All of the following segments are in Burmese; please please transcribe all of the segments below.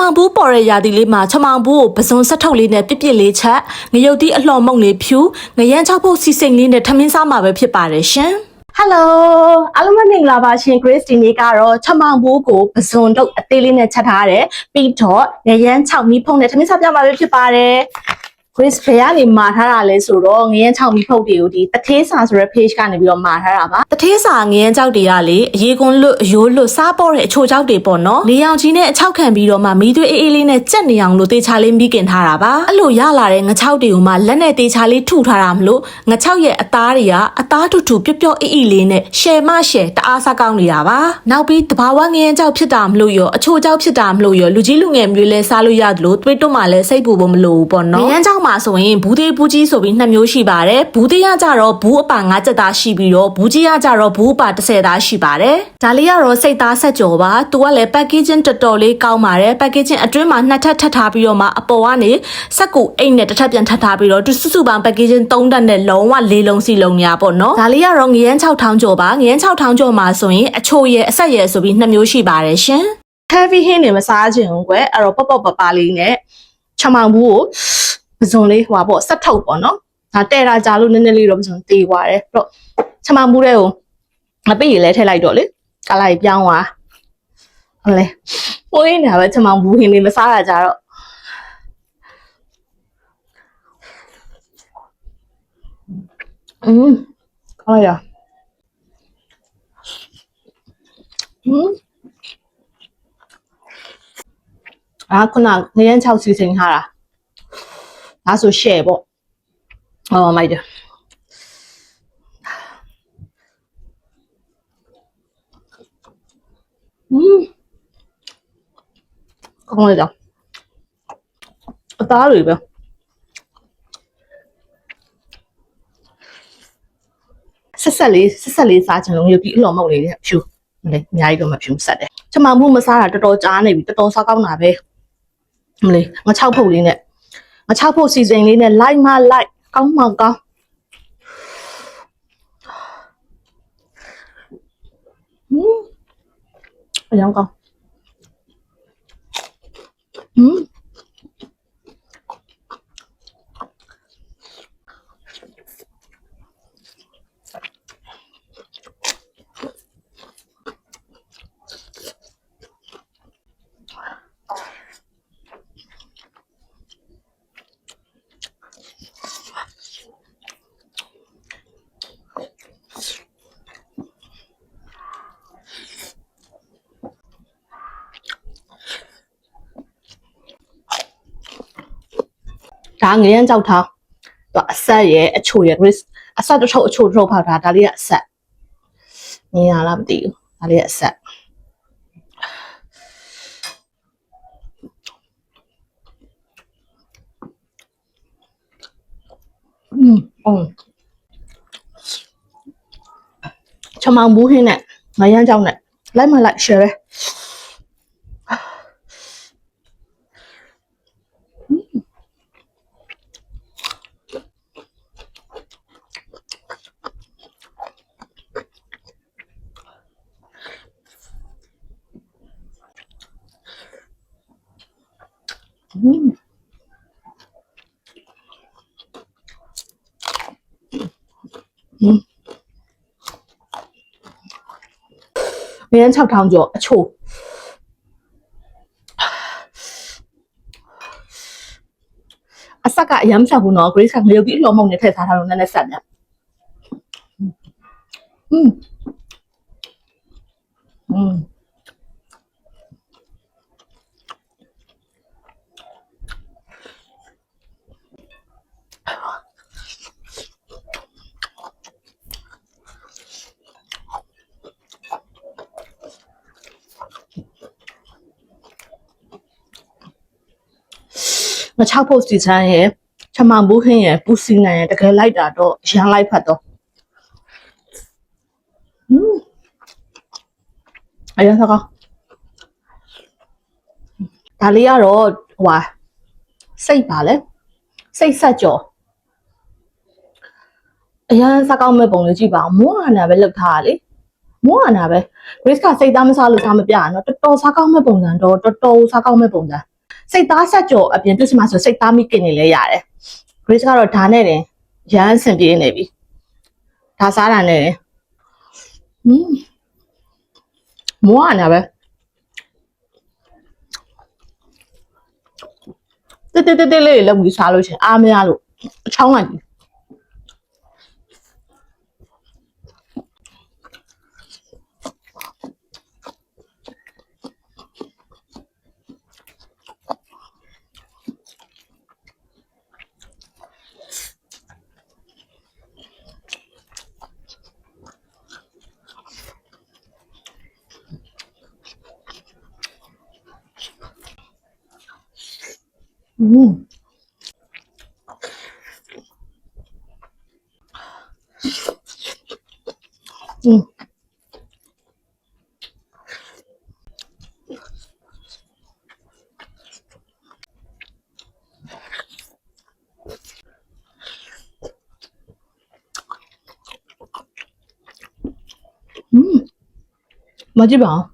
မောင်ဘူးပေါ်ရရာသီလေးမှာချမောင်ဘူးကိုပစုံဆက်ထုတ်လေးနဲ့ပြစ်ပြစ်လေးချက်ငရုတ်သီးအလှော်မုံလေးဖြူငရမ်းချောက်ဖို့စီစိန်လေးနဲ့ထမင်းစားမှာပဲဖြစ်ပါတယ်ရှင်။ဟယ်လိုအားလုံးပဲမင်္ဂလာပါရှင် Grace ဒီနေ့ကတော့ချမောင်ဘိုးကိုပဇွန်တုတ်အသေးလေးနဲ့ချက်ထားတယ်ပြီးတော့ငရမ်း6မီဖုံနဲ့ထမင်းစားပြမှာပဲဖြစ်ပါတယ် Grace ဘယ်ကနေမှာထားတာလဲဆိုတော့ငရမ်း6မီဖုတ်တွေကိုဒီတထေးစာဆိုတဲ့ page ကနေပြီးတော့မှာထားတာပါတထေးစာငရမ်းကြောက်တွေကလေအရေးကွန်းလွတ်အယိုးလွတ်စားပေါ်တဲ့အချိုကြောက်တွေပေါ့နော်နေအောင်ကြီးနဲ့အချောက်ခံပြီးတော့မှမီးသွေးအေးအေးလေးနဲ့ကြက်နေအောင်လို့တေချာလေးမိခင်ထားတာပါအဲ့လိုရလာတဲ့ငချောက်တွေကိုမှလက်နဲ့တေချာလေးထုထားတာမလို့ငချောက်ရဲ့အသားတွေကအသားထူထူပျော့ပျော့အေးအေးလေးနဲ့ရှယ်မရှယ်တအားစားကောင်းနေတာပါနောက်ပြီးတဘာဝငရမ်းကြောက်ဖြစ်တာမလို့ရောအချိုကြောက်ဖြစ်တာမလို့ရောလူကြီးလူငယ်မျိုးလဲစားလို့ရတယ်လို့တွေးတွတ်မှလည်းစိတ်ပူဖို့မလိုဘူးပေါ့နော်ငရမ်းကြောက်မှာဆိုရင်ဘူးသေးဘူးကြီးဆိုပြီးနှစ်မျိုးရှိပါတယ်ဘူးသေးရကြတော့ဘူးအပါ၅ချက်သားရှိပြီးတော့ဘူးကြီးရကြတော့ဘူးအပါ30သားရှိပါတယ်ဒါလေးကတော့စိတ်သားဆက်ကြော်ပါသူကလည်း packaging တော်တော်လေးကောင်းပါတယ် packaging အတွင်းမှာနှစ်ထပ်ထပ်ထားပြီးတော့မှအပေါ်ကနေစက်ကူအိတ်နဲ့တစ်ထပ်ပြန်ထပ်ထားပြီးတော့သူစုစုပေါင်း packaging 3တက်နဲ့လုံးဝလေးလုံးစီလုံးညာပေါ့နော်ဒါလေးကတော့ငရမ်း6000ကျော်ပါငရမ်း6000ကျော်မှာဆိုရင်အချိုရဲ့အဆက်ရဲ့ဆိုပြီးနှစ်မျိုးရှိပါတယ်ရှင် heavy ဟင်းတွေမစားချင်ဘူးကွယ်အဲ့တော့ပေါ့ပေါ့ပပလေးနဲ့ချမောင်ဘူးကို ပဇွန်လေးဟိုပါပေါ့ဆက်ထုတ်ပေါ့နော်ဒါတဲ့တာကြာလို့နည်းနည်းလေးတော့ပဇွန်တေးသွားတယ်အဲ့တော့ချမောင်ဘူးတဲ့ကိုမပိရလဲထည့်လိုက်တော့လေကလိုက်ပြောင်းသွားဟုတ်လေဟိုရင်းနေတာပဲချမောင်ဘူးဟင်းလေးမစားတာကြတော့อืมကောင်းရอืม အာခုနငရမ်း6စီစဉ်ထားတာ ဒါဆို share ပေါ့ဟောမိုက်တယ်อืมကောင်းလိုက်တာအသားတွေပဲဆက်ဆက်လေးဆက်ဆက်လေးစားချင်လို့ရုပ်ပြီးအလော်မောက်လေးနဲ့ဖြူမလေးအများကြီးတော့မဖြူဆက်တယ်ချမမှုမစားတာတော်တော်ကြားနေပြီတော်တော်စားကောင်းတာပဲမလေးငါ6ဖုတ်လေးနဲ့ ငါ6ဖုတ်စီစဉ်လေးနဲ့လိုက်မလိုက်ကောင်းမှကောင်းဟင်းအยังကောင်းဟင်း ဒါငရမ်းကြောက်ထားတော့အဆက်ရဲ့အချိုရဲ့ Grace အဆက်တစ်ထုပ်အချိုတစ်ထုပ်ဖောက်ထားဒါလေးကအဆက်မြင်ရလားမသိဘူးဒါလေးကအဆက်อืมအောင်ချမောင်ဘူးဟင်းနဲ့ငရမ်းကြောက်နဲ့လိုက်မလိုက် share ပဲ 嗯。嗯。ငရမ်း6000ကျော်အချို့အဆက်ကအရမ်းဆက်ဘူးနော် Grace ကငရုတ်ကြီးလော်မုံနဲ့ထည့်ထားတာလို့နည်းနည်းဆက်တယ်อืมอืม ငါ6ဖို့စီချမ်းရဲ့ချမန်ဘူးခင်းရဲ့ပူစီနန်ရဲ့တကယ်လိုက်တာတော့ရမ်းလိုက်ဖတ်တော့อืมအရင်စကားဒါလေးကတော့ဟိုဟာစိတ်ပါလေစိတ်ဆက်ကြော်အရန်စားကောင်းမဲ့ပုံလေးကြည့်ပါအောင်မိုးအာနာပဲလောက်ထားတာလေမိုးအာနာပဲ Grace ကစိတ်သားမစားလို့စားမပြရနော်တော်တော်စားကောင်းမဲ့ပုံစံတော့တော်တော်စားကောင်းမဲ့ပုံစံ စိတ်သားဆက်ကြော်အပြင်သူစမှာဆိုစိတ်သားမိကင်နေလဲရတယ် Grace ကတော့ဒါနဲ့တင်ရမ်းအဆင်ပြေနေပြီဒါစားတာနဲ့တင်ဟွန်းမောရနာပဲတက်တက်တက်တက်လေးလောက်ပြီးစားလို့ရှရင်အားမရလို့အချောင်းလိုက် 음. 음. 음. 맛있어.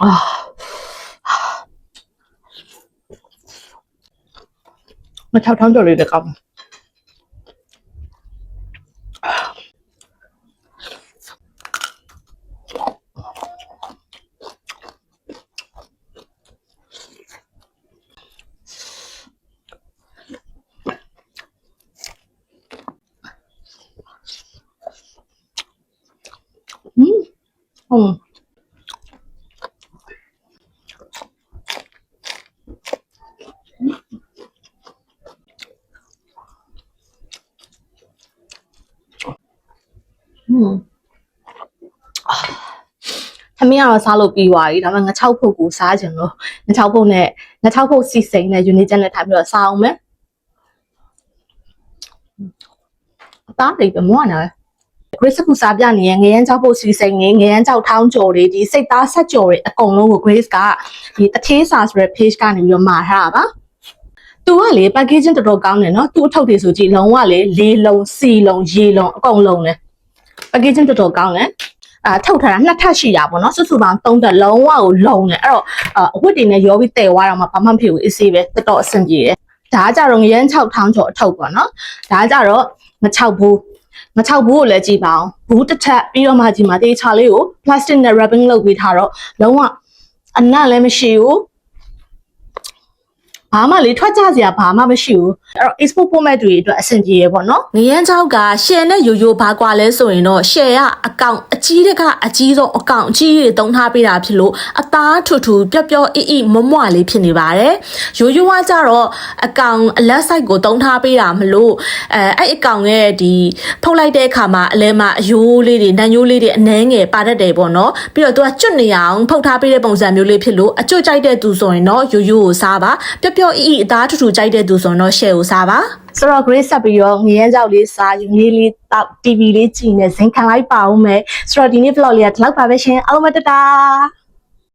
มันชอบท้องจดเลยเด็กอ่อืมอืม သမီးကတော့စားလို့ပြီးသွားပြီဒါပေမဲ့ငချောက်ဖုတ်ကိုစားကြင်လို့ငချောက်ဖုတ်နဲ့ငချောက်ဖုတ်စီစိန်နဲ့ယူနီချက်နဲ့ထိုင်ပြီးတော့စားအောင်မယ်အသားလေးပဲမွားနေတယ် Grace ကစားပြနေရငရမ်းချောက်ဖုတ်စီစိန်နဲ့ငရမ်းချောက်ထောင်းကြော်တွေဒီစိတ်သားဆက်ကြော်တွေအကုန်လုံးကို Grace ကဒီတထေးစာဆိုတဲ့ page ကနေပြီးတော့မှာထားတာပါသူကလေ packaging တော်တော်ကောင်းတယ်နော်သူ့အထုပ်တွေဆိုကြည့်လုံးဝလေလေးလုံးစီလုံးရေလုံးအကုန်လုံးလေ packaging တော်တော်ကောင်းတယ်အာထုတ်ထားတာနှစ်ထပ်ရှိတာပေါ့နော်စုစုပေါင်းသုံးသက်လုံးဝကိုလုံတယ်အဲ့တော့အာအဝတ်တွေနဲ့ရောပြီးတည်သွားတော့မှဘာမှမဖြစ်ဘူးအေးဆေးပဲတော်တော်အဆင်ပြေတယ်ဒါကကြတော့ငရမ်း6ထောင်းကျော်အထုပ်ပေါ့နော်ဒါကကြတော့မ6ဘူးမ6ဘူးကိုလည်းကြည့်ပါအောင်ဘူးတစ်ထပ်ပြီးတော့မှကြည့်မှာတေးချာလေးကို plastic နဲ့ wrapping လုပ်ပြီးထားတော့လုံးဝအနံ့လည်းမရှိဘူး ဘာမှလေထွက်ကြစရာဘာမှမရှိဘူးအဲ့တော့ export format တွေအတွက်အဆင်ပြေရပေါ့နော်ငရမ်းချောက်ကရှယ်နဲ့ယိုယိုဘာကွာလဲဆိုရင်တော့ရှယ်ကအကောင့်အကြီးတကအကြီးဆုံးအကောင့်အကြီးတွေတုံးထားပေးတာဖြစ်လို့အသားထူထူပျော့ပျော့အိအိမွမွလေးဖြစ်နေပါတယ်ယိုယိုကကြတော့အကောင်အလက်ဆိုင်ကိုတုံးထားပေးတာမလို့အဲအဲ့အကောင်ရဲ့ဒီဖုတ်လိုက်တဲ့အခါမှာအလဲမှာအယိုးလေးတွေနန်ယိုးလေးတွေအနှဲငယ်ပါတတ်တယ်ပေါ့နော်ပြီးတော့သူကကျွတ်နေအောင်ဖုတ်ထားပေးတဲ့ပုံစံမျိုးလေးဖြစ်လို့အကျွတ်ကြိုက်တဲ့သူဆိုရင်တော့ယိုယိုကိုစားပါပျော့ပျော့အိအိအသားထူထူကြိုက်တဲ့သူဆိုရင်တော့ရှယ်ကိုစားပါဆိုတော့ grade ဆက်ပြီးတော့ငရမ်းကြောက်လေးစားယူလေးလေးတောက် TV လေးကြည့်နေဇင်ခံလိုက်ပါဦးမယ်ဆိုတော့ဒီနေ့ vlog လေးကဒီလောက်ပါပဲရှင်အားလုံးပဲတတာ